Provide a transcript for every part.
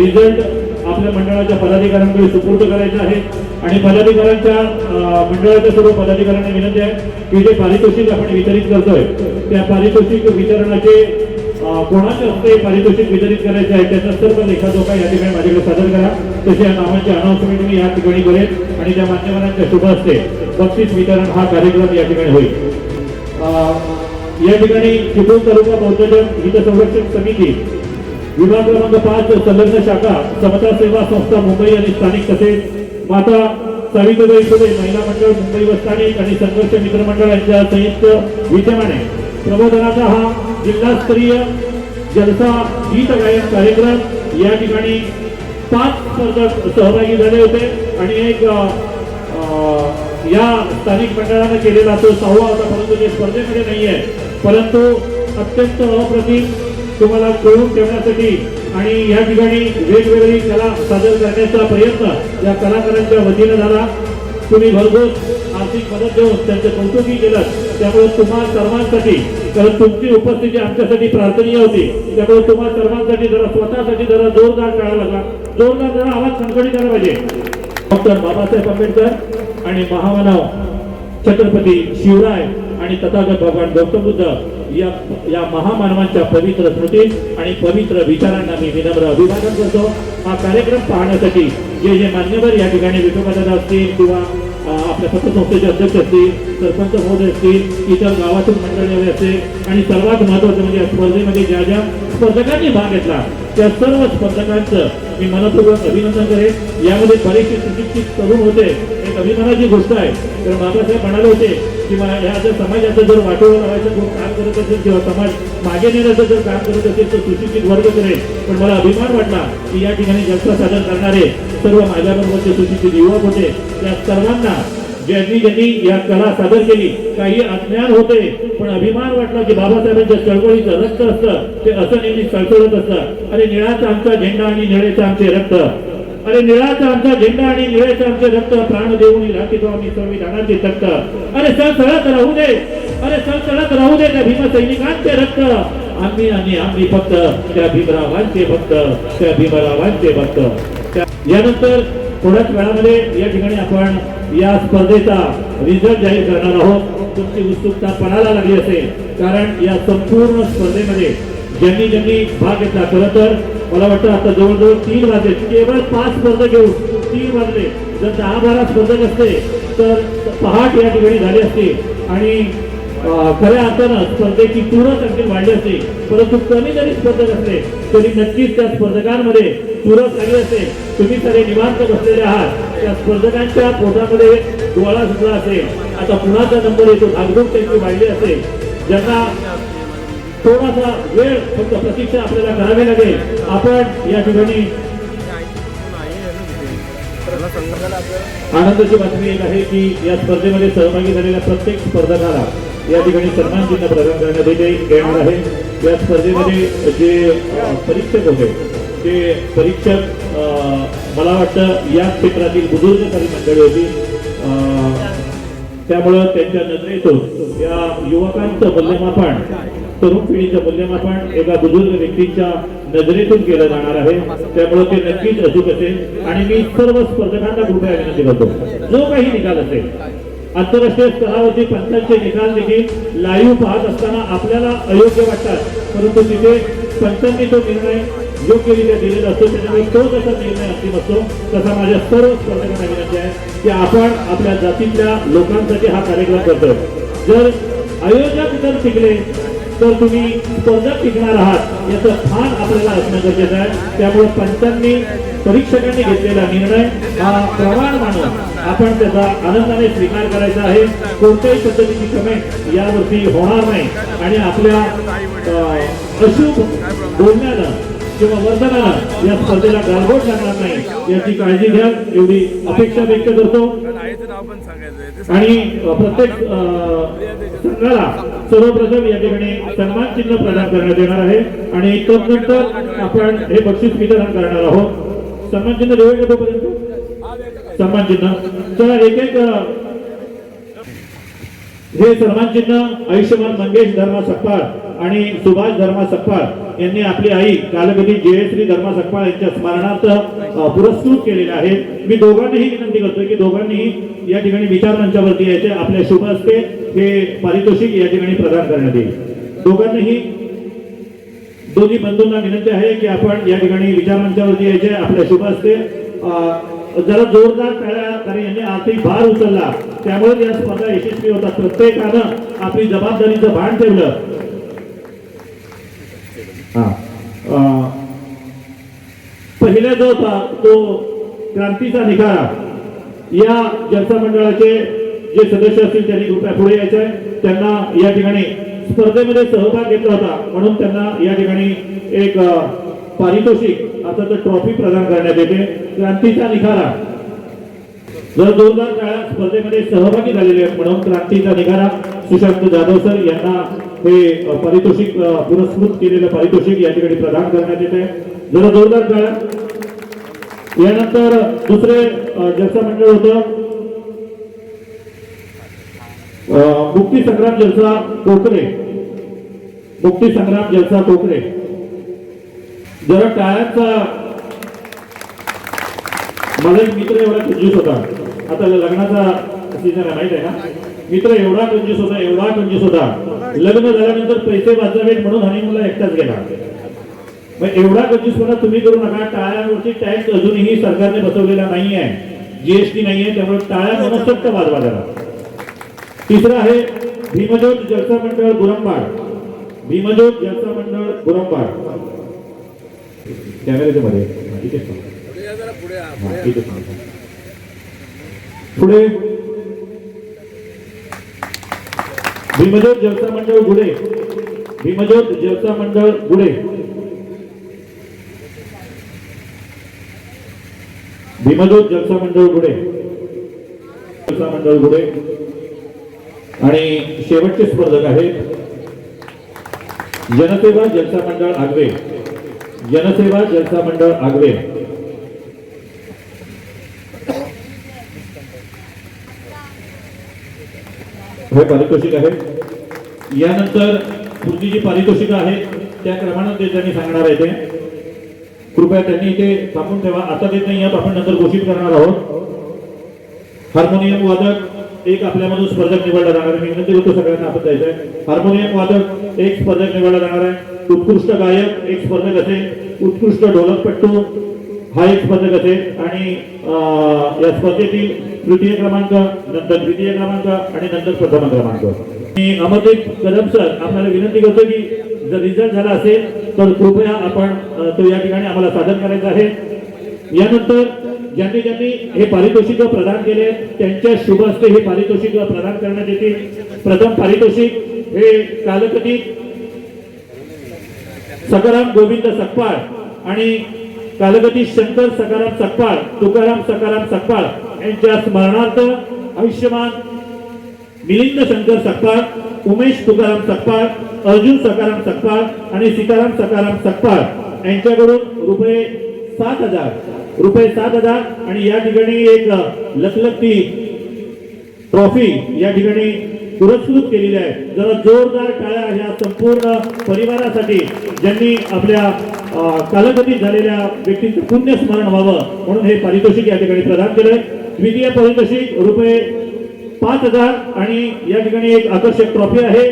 Result आपल्या मंडळाच्या पदाधिकाऱ्यांकडे सुपूर्द करायचा आहे आणि पदाधिकाऱ्यांच्या मंडळाच्या सर्व पदाधिकाऱ्यांना विनंती आहे की जे पारितोषिक आपण वितरित करतोय त्या पारितोषिक वितरणाचे कोणाचे कोणाच्या हस्ते पारितोषिक वितरित करायचे आहे त्याचा सर्व लेखाजोखा या ठिकाणी माझ्याकडे सादर करा. तसे या नावांचे अनाउन्समेंट मी या ठिकाणी करेन आणि त्या मान्यवरांच्या शुभ हस्ते बक्षीस वितरण हा कार्यक्रम या ठिकाणी होईल. अं, या ठिकाणी चिपळूण तालुका बौद्धजन हित संरक्षण समिती विभाग क्रमांक पाच संलग्न शाखा समता सेवा संस्था मुंबई आणि स्थानिक तसेच माता सावित्रीबाई फुले महिला मंडळ मुंबई व स्थानिक आणि संघर्ष मित्र मंडळ यांच्या संयुक्त विद्यमाने प्रबोधनाचा हा जिल्हास्तरीय जलसा गीत गायन कार्यक्रम या ठिकाणी पाच स्पर्धक सहभागी झाले होते आणि एक या स्थानिक मंडळानं केलेला तो सहावा होता परंतु ते स्पर्धेमध्ये नाही आहे परंतु अत्यंत अप्रतिम तुम्हाला कळून ठेवण्यासाठी आणि या ठिकाणी वेगवेगळी कला सादर करण्याचा प्रयत्न या कलाकारांच्या वतीनं झाला. तुम्ही भरघोस आर्थिक मदत देऊन त्यांचं कौतुकही केलं. त्यामुळे तुम्हा सर्वांसाठी कारण तुमची उपस्थिती आमच्यासाठी प्रार्थनीय होती. त्यामुळे तुम्हा सर्वांसाठी जरा स्वतःसाठी जरा जोरदार काढावा लागला जोरदार जरा आवाज खणखणी करायला पाहिजे. डॉक्टर बाबासाहेब आंबेडकर आणि महामानव छत्रपती शिवराय आणि तथागत भगवान गौतम बुद्ध या या महामानवांच्या पवित्र स्मृती आणि पवित्र विचारांना मी विनम्र अभिवादन करतो. हा कार्यक्रम पाहण्यासाठी जे जे मान्यवर या ठिकाणी विठोबादादा असतील किंवा आपल्या पतसंस्थेचे अध्यक्ष असतील सरपंच महोदय असतील इतर गावातून मंडळी असतील आणि सर्वात महत्वाचं म्हणजे या स्पर्धेमध्ये ज्या ज्या स्पर्धकांनी भाग घेतला त्या सर्व स्पर्धकांचं मी मनपूर्वक अभिनंदन करेन. यामध्ये बरेचसे सुशिक्षित तरुण होते अभिमानाची गोष्ट आहे. तर बाबासाहेब म्हणाले होते किंवा या जर समाजाचं जर वाटोळं लावायचं कोण काम करत असेल किंवा समाज मागे नेण्याचं जर काम करत असेल तर सुशिक्षित वर्ग करेल पण मला अभिमान वाटला की या ठिकाणी जलसा सादर करणारे सर्व माझ्याबरोबरचे सुशिक्षित युवक होते. त्या सर्वांना ज्यांनी ज्यांनी या कला सादर केली काही अज्ञान होते पण अभिमान वाटला की बाबासाहेबांच्या चळवळीचं रक्त असतं. ते असं नेहमी चळचळत असतं. आणि निळाचा आमचा झेंडा आणि निळेचा आमचे रक्त. अरे निळाचा आमचा झेंडा आणि निळेचं आमचे रक्त प्राण देऊन राखीतो आम्ही संविधानाचे तख्त. अरे सळसळत राहू दे. अरे सळसळत राहू दे त्या भीम सैनिकांचे रक्त. आम्ही आणि आम्ही फक्त त्या भीमरावांचे भक्त त्या भीमरावांचे भक्त. त्या- यानंतर थोड्याच वेळामध्ये या ठिकाणी आपण या स्पर्धेचा रिझल्ट जाहीर करणार आहोत. तुमची उत्सुकता पणाला लागली असेल. कारण या संपूर्ण स्पर्धेमध्ये ज्यांनी ज्यांनी भाग घेतला. खरं तर मला वाटतं आता जवळजवळ तीन वाजले. केवळ पाच स्पर्धक घेऊन तीन वाजले. जर दहा बारा स्पर्धक असते तर पहाट या ठिकाणी झाली असती. आणि खऱ्या अर्थानं स्पर्धेची चुरस आणखी वाढली असते. परंतु कमी जरी स्पर्धक असले तरी नक्कीच त्या स्पर्धकांमध्ये चुरस आली असते. तुम्ही सगळे निवांत बसलेले आहात. त्या स्पर्धकांच्या पोटामध्ये डोळा सुद्धा असेल. आता कुणाचा नंबर येतो धाकधूक त्यांची वाढली असेल. ज्यांना थोडासा वेळ फक्त प्रतीक्षा आपल्याला करावी लागेल. आपण या ठिकाणी आनंदाची बातमी एक आहे की या स्पर्धेमध्ये सहभागी झालेल्या प्रत्येक स्पर्धकाला या ठिकाणी सन्मान चिन्ह प्रदान करण्यात येणार आहे. या स्पर्धेमध्ये जे परीक्षक होते ते परीक्षक मला वाटतं या क्षेत्रातील बुजुर्गकारी मंडळी होती. त्यामुळं त्यांच्या नजरेतून या युवकांचं मूल्यमापन तरुण पिढीचं मूल्यमापन एका बुजुर्ग व्यक्तीच्या नजरेतून केलं जाणार आहे. त्यामुळे ते नक्कीच अचूक असेल. आणि मी सर्व स्पर्धकांना कृपया विनंती करतो. जो काही निकाल असेल आंतरराष्ट्रीय स्तरावरती पंचांचे निकाल देखील लाईव्ह पाहत असताना आपल्याला अयोग्य वाटतात. परंतु तिथे पंचांनी तो निर्णय योग्यरित्या दिलेला असतो त्याच्यामुळे तो जसा निर्णय अंतिम असतो तसा माझ्या सर्व स्पर्धकांना विनंती आहे की आपण आपल्या जातीतल्या लोकांसाठी हा कार्यक्रम करतो जर आयोजक जर टिकले तर तुम्ही स्पर्धक टिकणार आहात याचं भान आपल्याला असणं गरजेचं आहे. त्यामुळे पंचांनी परीक्षकांनी घेतलेला निर्णय हा प्रमाण मानून आपण त्याचा आनंदाने स्वीकार करायचा आहे. कोणत्याही पद्धतीची कमेंट यावरती होणार नाही. आणि आपल्या अशुभ बोलण्यानं किंवा वर्तनानं या स्पर्धेला गालबोट लागणार नाही याची काळजी घ्या एवढी अपेक्षा व्यक्त करतो. आणि प्रत्येक संघाला सर्वप्रथम या ठिकाणी सन्मान चिन्ह प्रदान करण्यात येणार आहे. आणि नंतर आपण हे बक्षीस वितरण करणार आहोत. सन्मान चिन्ह देऊ का तोपर्यंत? सन्मान चिन्ह. चला एक एक हे सन्मान चिन्ह आयुष्यमान मंगेश धर्मा सप्पाळ. आणि सुभाष धर्मा सकपाळ यांनी आपली आई कालगती जयश्री धर्मा सकपाळ यांच्या स्मरणार्थ पुरस्कृत केलेले आहे मी दोघांनीही विनंती करतोय की दोघांनीही या ठिकाणी विचार मंचावरती यायचे आपल्या शुभ हस्ते हे पारितोषिक या ठिकाणी प्रदान करण्यात येईल. दोघांनीही दोन्ही बंधूंना विनंती आहे की आपण या ठिकाणी विचार मंचावरती यायचे आपल्या शुभ हस्ते. जरा जोरदार टाळ्या कारण यांनी आर्थिक भार उचलला. त्यामुळे या स्पर्धा यशस्वी होतात. प्रत्येकानं आपली जबाबदारीचं भान ठेवलं. पहिला जो होता तो क्रांतीचा निखारा या जनता मंडळाचे जे सदस्य असतील त्यांनी कृपया पुढे यायचं आहे त्यांना या ठिकाणी स्पर्धेमध्ये सहभाग घेतला होता म्हणून त्यांना या ठिकाणी एक पारितोषिक आता तर ट्रॉफी प्रदान करण्यात येते. क्रांतीचा निखारा. जर जोरदार काळात स्पर्धेमध्ये सहभागी झालेले म्हणून क्रांतीचा निखारा सुशांत जाधव सर यांना हे पारितोषिक पुरस्कृत केलेलं पारितोषिक या ठिकाणी प्रदान करण्यात येते जरा जोरदार काळात यानंतर दुसरे जलसा मंडळ होतं. मुक्ती संग्राम जलसा कोकरे मुक्ती संग्राम जलसा कोकरे जरा टाळ्यांचा माझा एक मित्र एवढा कंजूस होता. आता लग्नाचा सीझन आहे माहीत आहे ना? मित्र एवढा कंजूस होता एवढा कंजूस होता. लग्न झाल्यानंतर पैसे वाचावेत म्हणून हनीमूनला एकटाच गेला मग एवढा कंजूसपणा तुम्ही करू नका. टाळ्यांवरची टॅक्स अजूनही सरकारने बसवलेला नाही आहे जीएसटी नाही आहे त्यामुळे टाळ्या मनसोक्त वाजवा जरा. तिसरं आहे भीमज्योत जलसा मंडळ गुरंबाड. भीमज्योत जलसा मंडळ गुरंबाड. कॅमेऱ्याच्या मध्ये. हा, इथेच थांब. पुढे भीमजोत जलसा मंडळ गुडे भीमजोत जलसा मंडळ गुडे भीमजोत जलसा मंडळ गुडे जलसा मंडळ गुडे आणि शेवटचे स्पर्धक आहेत जनसेवा जलसा मंडळ आगवे जनसेवा जलसा मंडळ आगवे हे पारितोषिक आहे. यानंतर पुढची जी पारितोषिकं आहेत त्या क्रमानं ते त्यांनी सांगणार आहे ते. कृपया त्यांनी इथे थांबून ठेवा. आता देत नाही आहोत आपण नंतर घोषित करणार आहोत. हार्मोनियम वादक एक आपल्यामधून स्पर्धक निवडला जाणार आहे. मी विनंती करतो सगळ्यांना आपण द्यायचं आहे. हार्मोनियम वादक एक स्पर्धक निवडला जाणार आहे. उत्कृष्ट गायक एक स्पर्धक असेल उत्कृष्ट ढोलकपट्टू हा एक स्पर्धक असेल आणि या स्पर्धेतील तृतीय क्रमांक नंतर द्वितीय क्रमांक आणि नंतर प्रथम क्रमांक. मी अमरदीप कदम सर आपल्याला विनंती करतो की जर रिझल्ट झाला असेल तर कृपया आपण तो या ठिकाणी आम्हाला सादर करायचा आहे. यानंतर ज्यांनी ज्यांनी हे पारितोषिक प्रदान केले त्यांच्या शुभ हस्ते हे पारितोषिक प्रदान करण्यात येतील. प्रथम पारितोषिक हे कालकथित सकाराम गोविंद सकपाळ आणि कालगती शंकर सकाराम सकपाळ तुकाराम सकाराम सकपाळ यांच्या स्मरणार्थ आयुष्यमान मिलिंद शंकर सकपाळ उमेश तुकाराम सकपाळ अर्जुन सकाराम सकपाळ आणि सीताराम सकाराम सकपाळ यांच्याकडून रुपये सात हजार रुपये सात हजार आणि या ठिकाणी एक लखलखती ट्रॉफी या ठिकाणी पुरस्कृत केलेली आहे. जरा जोरदार टाळ्या ह्या संपूर्ण परिवारासाठी ज्यांनी आपल्या कालगतीत झालेल्या व्यक्तींचं पुण्य स्मरण व्हावं म्हणून हे पारितोषिक या ठिकाणी प्रदान केलंय. द्वितीय पारितोषिक रुपये पाच हजार आणि या ठिकाणी एक आकर्षक ट्रॉफी आहे.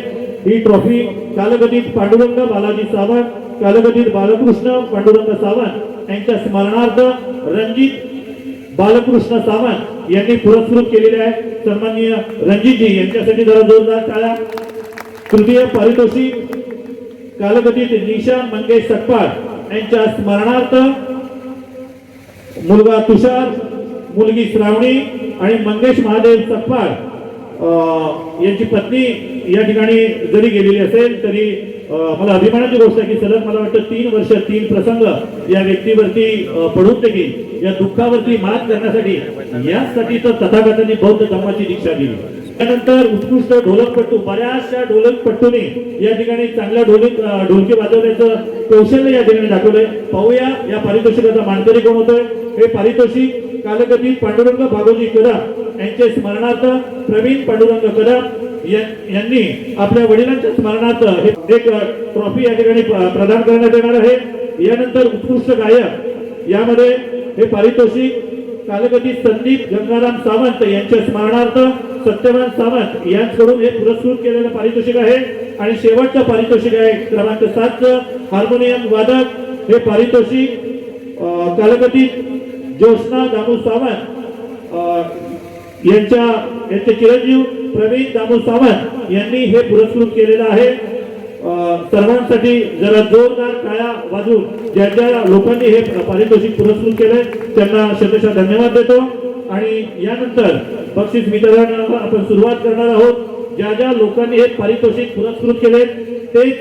ही ट्रॉफी कालगतीत पांडुरंग बालाजी सावंत कालगतीत बालकृष्ण पांडुरंग सावंत यांच्या स्मरणार्थ रणजित बालकृष्ण सावंत यांनी पुरस्कृत केलेले आहे सन्माननीय रणजितजी यांच्यासाठी जरा जोरदार टाळ्या. तृतीय पारितोषिक कालगतीत निशा मंगेश सकपाळ यांच्या स्मरणार्थ मुलगा तुषार मुलगी श्रावणी आणि मंगेश महादेव सकपाळ यांची पत्नी या ठिकाणी जरी गेलेली असेल तरी मला अभिमानाची गोष्ट आहे की सलग मला वाटतं तीन वर्ष तीन प्रसंग या व्यक्तीवरती पडून देखील या दुःखावरती मात करण्यासाठी यासाठी तर तथागतांनी बौद्ध धर्माची दीक्षा दिली. त्यानंतर उत्कृष्ट ढोलकपट्टू बऱ्याचशा ढोलकपट्टूने या ठिकाणी चांगल्या ढोलक ढोलके ढोलकी वाजवण्याचं कौशल्य या ठिकाणी दाखवलंय. पाहूया या पारितोषिकाचा मानकरी कोण होतोय? हे पारितोषिक कालगती पांडुरंग भागोजी कदम यांचे स्मरणार्थ प्रवीण पांडुरंग कदम यांनी आपल्या वडिलांच्या स्मरणार्थ हे- एक ट्रॉफी या ठिकाणी प्रदान करण्यात येणार आहे. यानंतर उत्कृष्ट गायक यामध्ये हे पारितोषिक कालगती संदीप गंगाराम सावंत यांच्या स्मरणार्थ सत्यवान सावंत यांकडून हे पुरस्कृत केलेलं पारितोषिक आहे. आणि शेवटचं पारितोषिक आहे क्रमांक सातचं हार्मोनियम वादक हे पारितोषिक अं, कालगती ज्योत्ना दामू सावंत यांच्या यांचे चिरंजीव प्रवीण दामू सावंत यांनी हे पुरस्कृत केलेलं आहे. सर्वांसाठी जरा जोरदार काळ्या वाजून ज्या ज्या लोकांनी हे पारितोषिक पुरस्कृत केलंय त्यांना शतशः धन्यवाद देतो. आणि यानंतर बक्षीस वितरणाला आपण सुरुवात करणार आहोत. ज्या ज्या लोकांनी हे पारितोषिक पुरस्कृत केले तेच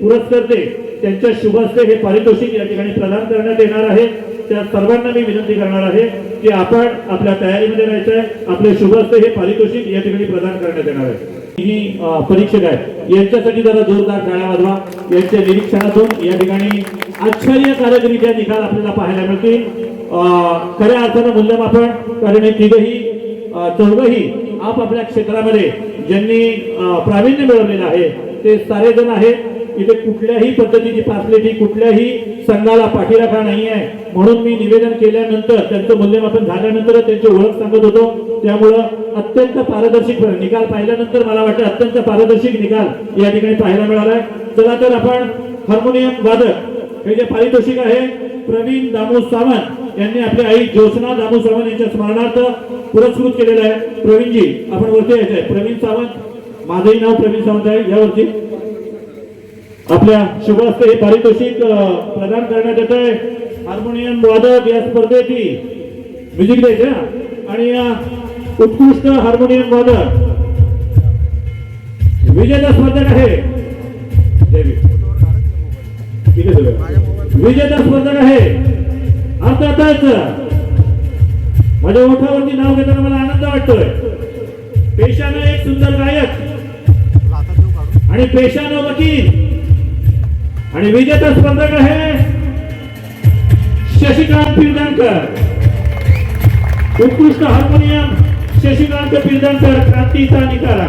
पुरस्कर्ते त्यांच्या शुभहस्ते हे पारितोषिक या ठिकाणी प्रदान करण्यात येणार आहे त्या सर्वांना मी विनंती करणार आहे की आपण आपल्या तयारीमध्ये राहायचं आहे आपले शुभहस्ते हे पारितोषिक या ठिकाणी प्रदान करण्यात येणार आहे. ही परीक्षक आहे. यांच्यासाठी जरा जोरदार टाळ्या वाजवा. यांच्या निरीक्षणातून या ठिकाणी आश्चर्यकारकरित्या निकाल आपल्याला पाहायला मिळतील. खऱ्या अर्थानं मूल्यमापन कारण हे तिघही चौघही आपापल्या क्षेत्रामध्ये ज्यांनी प्रावीण्य मिळवलेलं आहे ते सारेजण आहेत. इथे कुठल्याही पद्धतीची फॅसिलिटी कुठल्याही संघाला पाठीराखा नाही आहे. म्हणून मी निवेदन केल्यानंतर त्यांचं मूल्यमापन झाल्यानंतर त्यांची ओळख सांगत होतो. त्यामुळं अत्यंत पारदर्शक निकाल पाहिल्यानंतर मला वाटतं अत्यंत पारदर्शक निकाल या ठिकाणी पाहायला मिळाला आहे. चला तर आपण हार्मोनियम वादक हे जे पारितोषिक आहे प्रवीण दामू सावंत यांनी आपली आई ज्योत्ना दामू सावंत यांच्या स्मरणार्थ पुरस्कृत केलेलं आहे. प्रवीणजी आपण वरती यायचं आहे प्रवीण सावंत माझंही नाव प्रवीण सावंत आहे यावरती. आपल्या शुभ हस्ते हे पारितोषिक प्रदान करण्यात येत आहे. हार्मोनियम वादक या स्पर्धेची म्युझिक द्यायचे आणि या उत्कृष्ट हार्मोनियम वादक. विजेता स्पर्धक आहे. देवी. विजेता स्पर्धक आहे अर्थातच माझ्या ओठावरती नाव घेताना मला आनंद वाटतोय. पेशानं एक सुंदर गायक. आणि पेशानं वकील. आणि विजेता स्पर्धक आहे शशिकांत पिरदांकर उत्कृष्ट हार्मोनियम शशिकांत पिरदांकर क्रांतीचा निकाला.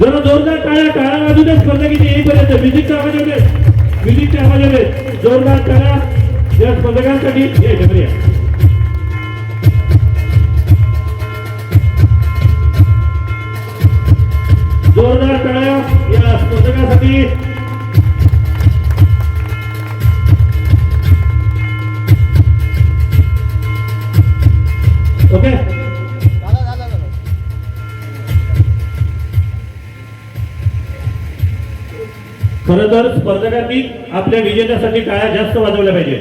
जरा जोरदार टाळ्या टाळ्या वाजू द्या स्पर्धक इथे येईपर्यंत म्युझिकचा आवाज येऊ दे म्युझिकचा आवाज येऊ दे जोरदार टाळ्या या स्पर्धकांसाठी ये तर स्पर्धकांनी आपल्या विजेत्यासाठी टाळ्या जास्त वाजवल्या पाहिजे.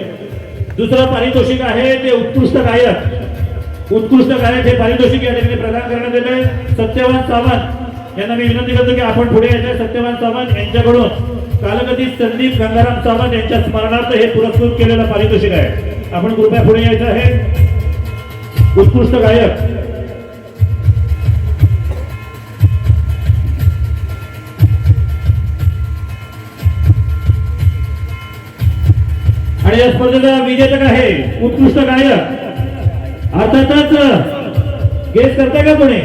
दुसरं पारितोषिक आहे ते उत्कृष्ट गायक. उत्कृष्ट गायक हे पारितोषिक या ठिकाणी प्रदान करण्यात येत आहे. सत्यवान सावंत यांना मी विनंती करतो की आपण पुढे यायचं सत्यवान सावंत यांच्याकडून कालगती संदीप गंगाराम सावंत यांच्या स्मरणार्थ हे पुरस्कृत केलेलं पारितोषिक आहे. आपण कृपया पुढे यायचं आहे. उत्कृष्ट गायक. आणि या स्पर्धेचा विजेता आहे उत्कृष्ट गायक. अर्थातच गेस करताय का कोणी?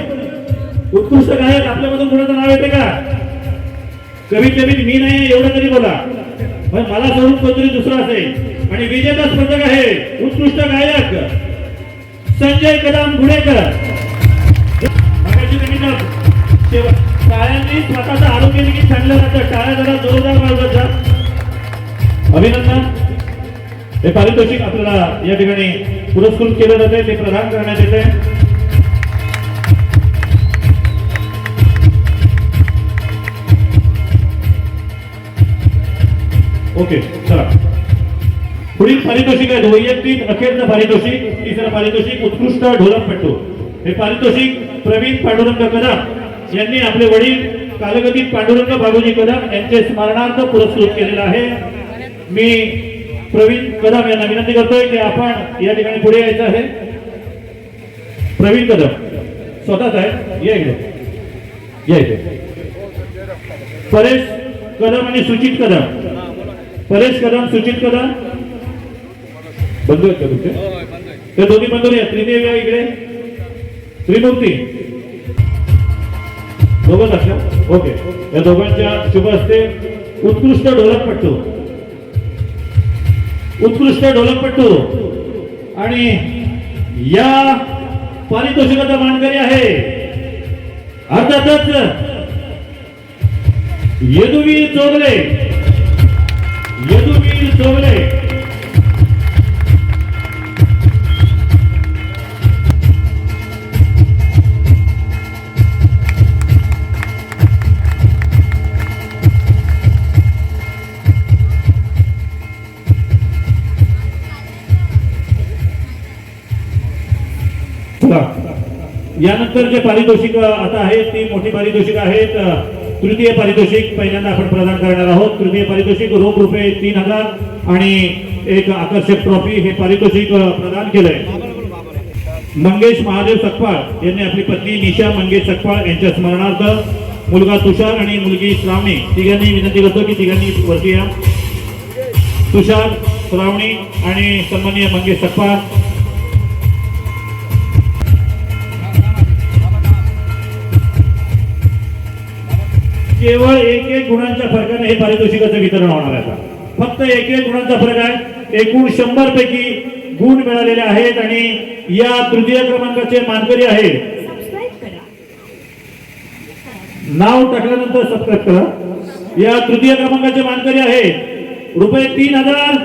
उत्कृष्ट गायक आपल्यामधून कोणाचं नाव येते का? कमीत कमी मी नाही एवढं तरी बोला. पण मला स्वरूप कोणतरी दुसरा असेल. आणि विजेता स्पर्धक आहे उत्कृष्ट गायक संजय कदम गुडेकर टाळ्यांनी स्वतःचं आरोग्य देखील चांगलं राहतं. टाळ्या जरा जोरदार वाजवत अभिनंदन. हे पारितोषिक आपल्याला या ठिकाणी पुरस्कृत केलं जाते ते प्रदान करण्यात येते ओके चला. पुढील पारितोषिक आहे वैयक्तिक अखेरचं पारितोषिक तिसरं पारितोषिक उत्कृष्ट ढोलकपट्टू हे पारितोषिक प्रवीण पांडुरंग कदम यांनी आपले वडील कालगतीत पांडुरंग बाबूजी कदम यांचे स्मरणार्थ पुरस्कृत केलेलं आहे. मी प्रवीण कदम यांना विनंती करतोय की आपण या ठिकाणी पुढे यायचं आहे. प्रवीण कदम. स्वतःच आहे या इकडे. या इकडे. परेश कदम आणि सुचित कदम. परेश कदम सुचित कदम. बंधू आहेत का तुमचे? ते दोन्ही बंधू या त्रिदेव या इकडे. त्रिमूर्ती. दोघं लक्षात ओके. या दोघांच्या शुभ असते उत्कृष्ट ढोलकपट्टू उत्कृष्ट ढोलकपट्टू आणि या पारितोषिकाचा मानकरी आहे. अर्थातच यदुवीर चोगले. यदुवीर चोगले. यानंतर जे पारितोषिक आता आहेत ती मोठी पारितोषिक आहेत तृतीय पारितोषिक पहिल्यांदा आपण प्रदान करणार आहोत. तृतीय पारितोषिक रोख रुपये तीन हजार आणि एक आकर्षक ट्रॉफी हे पारितोषिक प्रदान केलंय. मंगेश महादेव सकपाळ यांनी आपली पत्नी निशा मंगेश सकपाळ यांच्या स्मरणार्थ मुलगा तुषार आणि मुलगी श्रावणी तिघांनी विनंती करतो की तिघांनी वरती या. तुषार श्रावणी आणि सन्माननीय मंगेश सकपाळ केवळ एक एक गुणांच्या फरकाने हे पारितोषिकाचं वितरण होणार आहे. फक्त एक एक गुणांचा फरक आहे. एकूण शंभर पैकी गुण मिळालेले आहेत आणि या तृतीय क्रमांकाचे मानकरी आहेत. नाव टाकल्यानंतर सबस्क्राईब करा. या तृतीय क्रमांकाचे मानकरी आहेत. रुपये तीन हजार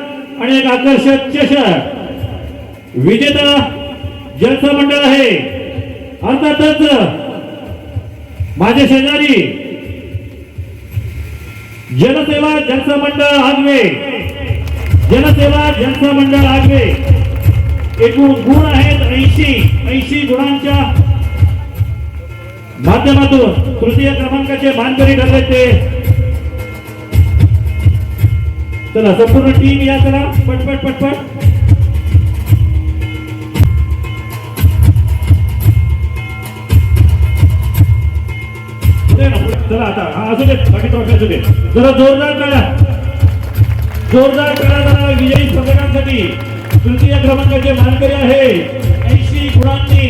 आणि एक आकर्षक चषक. विजेता जलसा मंडळ आहे. अर्थातच माझे शेजारी जनसेवा जनसमंडळ आगवे जनसेवा जनसमंडळ आगवे एकूण गुण आहेत ऐंशी ऐंशी गुणांच्या माध्यमातून तृतीय क्रमांकाचे मानकरी ठरले ते. चला संपूर्ण टीम या चला. पटपट पटपट. चला आता. हा असू दे. बाकी ट्रॉफी असू दे जरा जोरदार करा. जोरदार करा जरा विजयी स्पर्धकांसाठी. तृतीय क्रमांकाचे मानकरी आहे ऐंशी गुणांनी.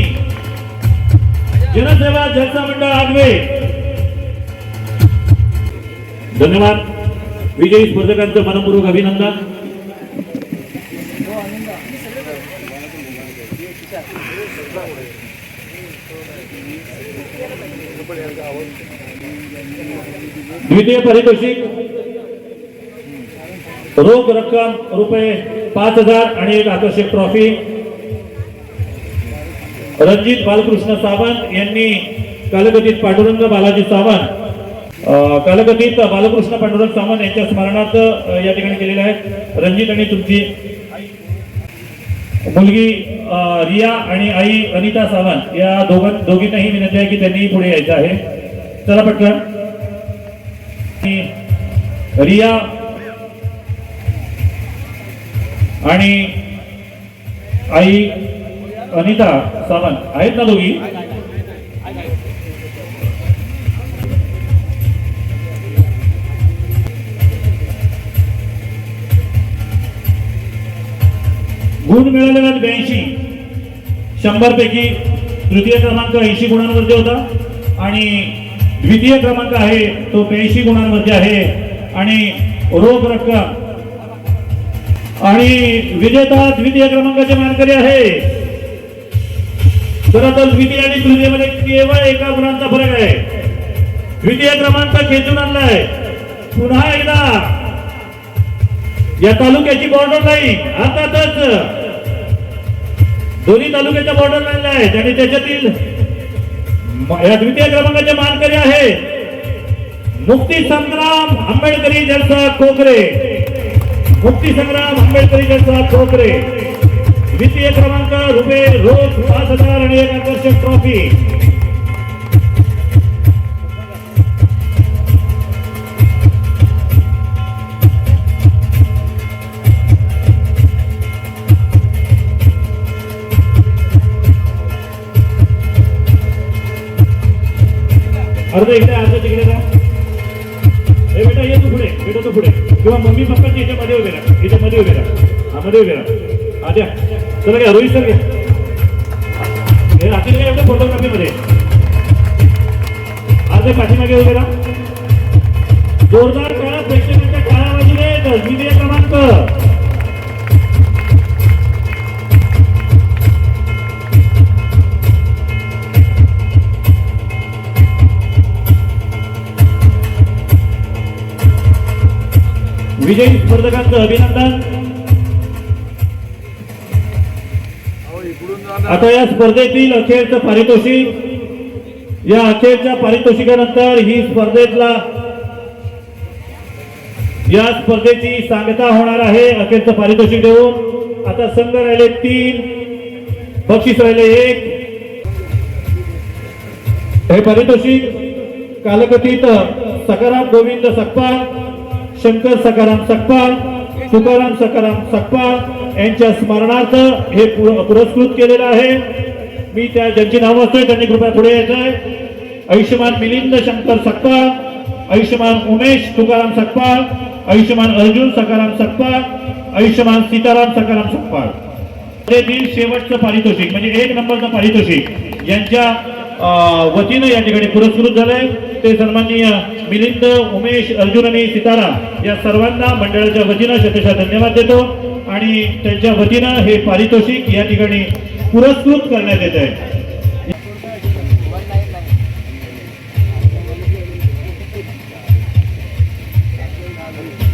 जनसेवा जनता मंडळ आगवे धन्यवाद. विजयी स्पर्धकांचं मनपूर्वक अभिनंदन. द्वितीय पारितोषिक. रोख रक्कम रुपये पाच हजार आणि एक आकर्षक ट्रॉफी रणजित बालकृष्ण सावंत यांनी कालगतीत पांडुरंग बालाजी सावंत कालगतीत बालकृष्ण पांडुरंग सावंत यांच्या स्मरणार्थ या ठिकाणी केलेले आहेत. रणजित आणि तुमची मुलगी रिया आणि आई अनिता सावंत या दोघां दोघींनाही विनंती आहे की त्यांनीही पुढे यायचं आहे. चला पटकन. रिया आणि आई अनिता सावंत आहेत ना दोघी? गुण मिळालेले आहेत ब्याऐंशी. शंभर पैकी तृतीय क्रमांक ऐंशी गुणांवरती होता. आणि द्वितीय क्रमांक आहे तो ब्याऐंशी गुणांमध्ये आहे. आणि रोख रक्कम. आणि विजेता द्वितीय क्रमांकाचे मानकरी आहे. तर आता द्वितीय आणि तृतीयमध्ये केवळ एका गुणांचा फरक आहे. द्वितीय क्रमांक खेचून आणलाय. पुन्हा एकदा. या तालुक्याची बॉर्डर लाईन अर्थातच दोन्ही तालुक्याच्या बॉर्डर लाईनला आहेत आणि त्याच्यातील द्वितीय क्रमांकाचे मानकरी आहे. मुक्ती संग्राम आंबेडकरी जलसा खोकरे मुक्ती संग्राम आंबेडकरी जलसा खोकरे द्वितीय क्रमांक रुपये रोज पाच हजार आणि एक आकर्षक ट्रॉफी अर्ध इकडे अर्ध तिकडे ना हे बेटा ये तू पुढे बेटा तू पुढे. किंवा मम्मी पप्पा याच्या मध्ये उभे राहा इथे मध्ये उभे राहा. हा मध्ये उभे राहा. आद्या चला घ्या रोहित सर घ्या. हे राहतील काय एवढं फोटोग्राफीमध्ये अर्ध पाठीमागे उभे राहा. जोरदार काळात प्रेक्षकांच्या काळाबाजूने दसमी क्रमांक. विजयी स्पर्धकांचं अभिनंदन. आता या स्पर्धेतील अखेरचं पारितोषिक. या अखेरच्या पारितोषिकानंतर ही स्पर्धेतला या स्पर्धेची सांगता होणार आहे अखेरचं पारितोषिक देऊन. आता संघ राहिले तीन बक्षीस राहिले एक. हे पारितोषिक कालकथित सकाराम गोविंद सकपाल शंकर सकाराम सकपाळ तुकाराम सकाराम सकपाळ यांच्या स्मरणार्थ हे पुरस्कृत केलेलं आहे. मी त्या ज्यांची नावं असतोय त्यांनी कृपया पुढे यायचं आहे आयुष्यमान मिलिंद शंकर सकपाळ आयुष्यमान उमेश तुकाराम सकपाळ आयुष्यमान अर्जुन सकाराम सकपाळ आयुष्यमान सीताराम सकाराम सकपाळ. ते दिन शेवटचं पारितोषिक म्हणजे एक नंबरचं पारितोषिक यांच्या वतीनं या ठिकाणी पुरस्कृत झालंय. ते सन्माननीय मिलिंद उमेश अर्जुन आणि सीताराम या सर्वांना मंडळाच्या वतीनं शतशः धन्यवाद देतो. आणि त्यांच्या वतीनं हे पारितोषिक या ठिकाणी पुरस्कृत करण्यात येत आहे.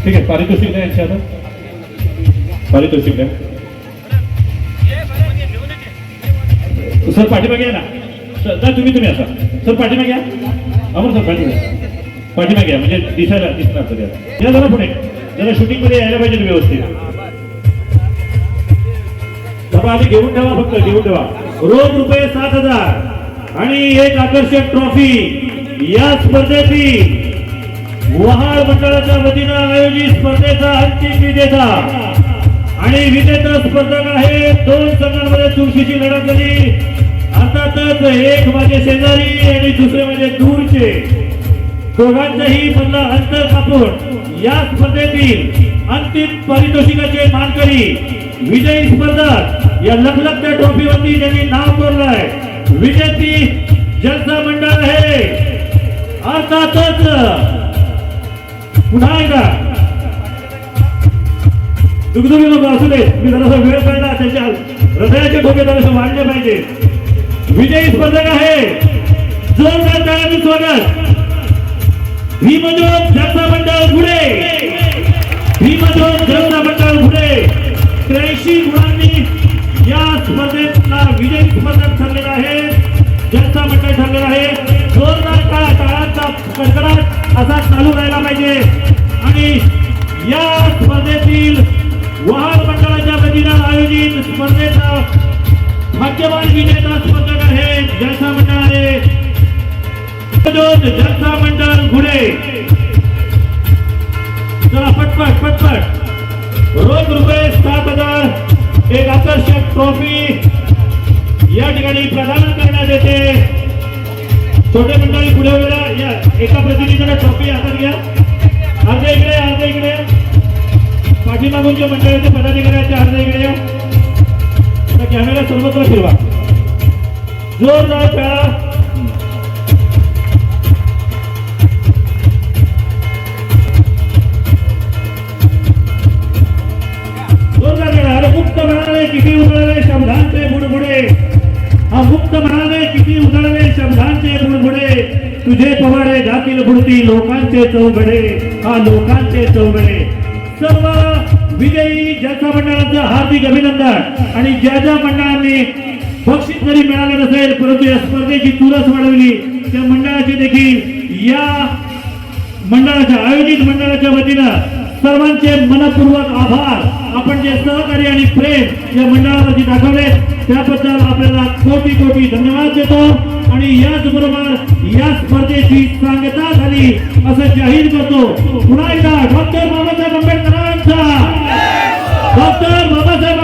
ठीक आहे पारितोषिक द्या यांच्या आता. पारितोषिक द्या. सर पाठीमागे या ना. सर सर, तुम्ही तुम्ही असा सर पाठीमागे या. अमर सर पाठीमागे पाठीमागे या म्हणजे दिसायला दिसणार सगळ्या या जरा पुढे. जरा शूटिंगमध्ये यायला पाहिजे व्यवस्थित. बाबा आधी घेऊन ठेवा फक्त घेऊन ठेवा. रोज रुपये सात हजार आणि एक आकर्षक ट्रॉफी या स्पर्धेची वहाळ मंडळाच्या वतीनं आयोजित स्पर्धेचा अंतिम विजेता आणि विजेता स्पर्धक आहे दोन संघांमध्ये चुरशीची लढत झाली. अर्थातच एक माझे शेजारी आणि दुसरे माझे दूरचे. दोघांचाही मधला अंतर कापून या स्पर्धेतील अंतिम पारितोषिकाचे मानकरी विजयी स्पर्धक या लखलखत्या ट्रॉफीवरती ज्यांनी नाव कोरलंय. विजेती जनता मंडळ आहे. अर्थातच पुन्हा एकदा. दुगदुगी लोक असू दे मी जरासा वेळ काढला त्याच्या हृदयाचे ठोके जरासे वाढले पाहिजे. विजयी स्पर्धक आहे. जोरदार टाळ्यांनी स्वागत. भीमजोत जनता मंडळ पुढे भीमजोत जनता मंडळ पुढे त्र्याऐंशी गुणांनी या स्पर्धेतला विजयी स्पर्धक ठरलेला आहे. जनता मंडळ ठरलेला आहे. जोरदार काळा टाळांचा कडकडाट असा चालू राहिला पाहिजे. आणि या स्पर्धेतील वाहन मंडळाच्या वतीनं आयोजित स्पर्धेचा भाग्यवान विजेता स्पर्धक आहे जनता मंडळ आहे. जनता मंडळ घुडे. चला पटपट पटपट. रोख रुपये सात हजार एक आकर्षक ट्रॉफी या ठिकाणी प्रदान करण्यात येते. छोटे मंडळी पुढे वेळा या एका प्रतिनिधीकडे ट्रॉफी हातात घ्या. अर्ध्या इकडे अर्ध्या इकडे. पाठीमागूनच्या मंडळाचे पदाधिकाऱ्याचे अर्ध्या इकडे या. कॅमेरा सर्वत्र फिरवा. जोरदार टाळा मुक्त म्हणाले किती उधळले शब्दांचे बुडबुडे हा मुक्त म्हणाले किती उधळले शब्दांचे बुडबुडे तुझे पवाडे जातील बुडती लोकांचे चौघडे. हा लोकांचे चौघडे. सर्व विजयी जनता मंडळाचं हार्दिक अभिनंदन. आणि ज्या ज्या मंडळांनी बक्षीस जरी मिळालं नसेल परंतु या स्पर्धेची तुरस वाढवली त्या मंडळाचे देखील या मंडळाच्या आयोजित मंडळाच्या वतीनं सर्वांचे मनपूर्वक आभार. आपण जे सहकार्य आणि प्रेम या मंडळावरती दाखवले त्याबद्दल आपल्याला कोटी कोटी धन्यवाद देतो. आणि याचबरोबर या स्पर्धेची सांगता झाली असं जाहीर करतो. पुन्हा एकदा डॉक्टर बाबासाहेब आंबेडकरांचा. डॉक्टर बाबासाहेब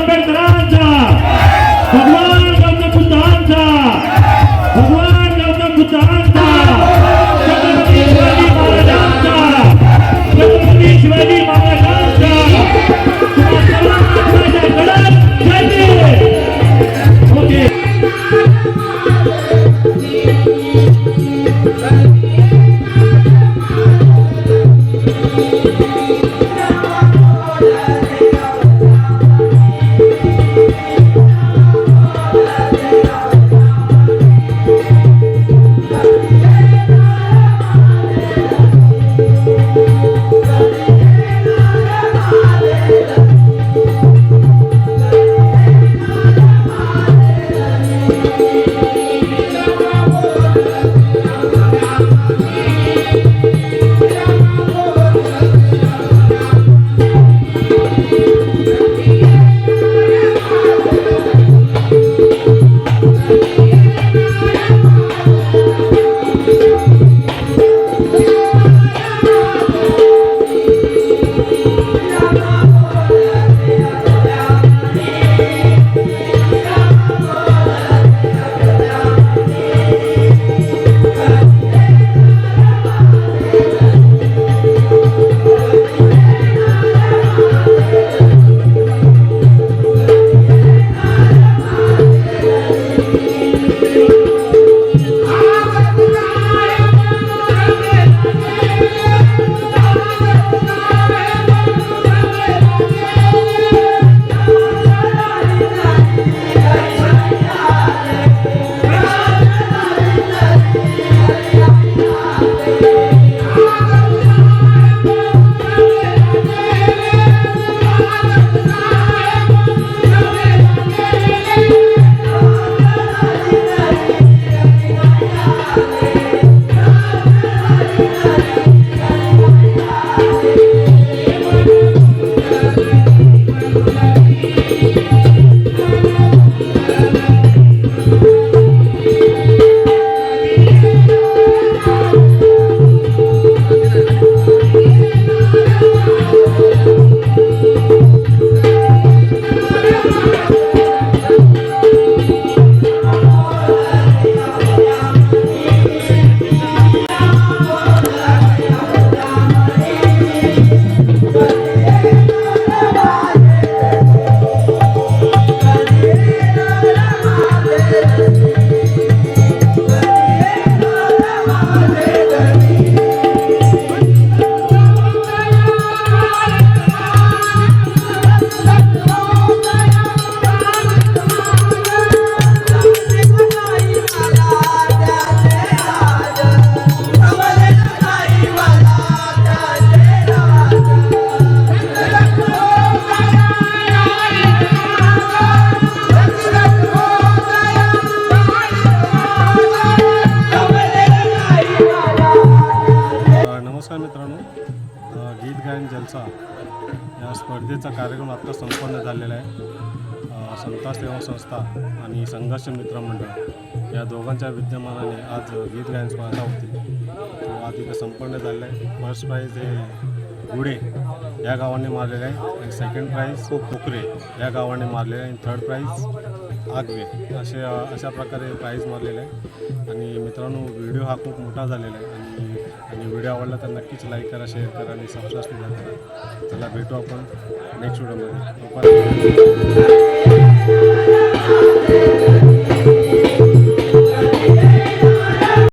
कार्यक्रम आत्ता संपन्न झालेला आहे. अ, समता सेवा संस्था आणि संघर्ष मित्र मंडळ या दोघांच्या विद्यमानाने आज गीत गायन स्पर्धा होती. तो आज इथं संपन्न झालेला आहे. फर्स्ट प्राईज हे गुडे या गावाने मारलेलं आहे आणि सेकंड प्राईज पोखरे या गावाने मारलेलं आहे. आणि थर्ड प्राईज आगवे असे अशा प्रकारे प्राईज मारलेले आहे. आणि मित्रांनो व्हिडिओ हा खूप मोठा झालेला आहे. आणि आणि व्हिडिओ आवडला तर नक्कीच लाईक करा शेअर करा आणि सबस्क्राईब सुद्धा करा. चला भेटू आपण नेक्स्ट व्हिडिओमध्ये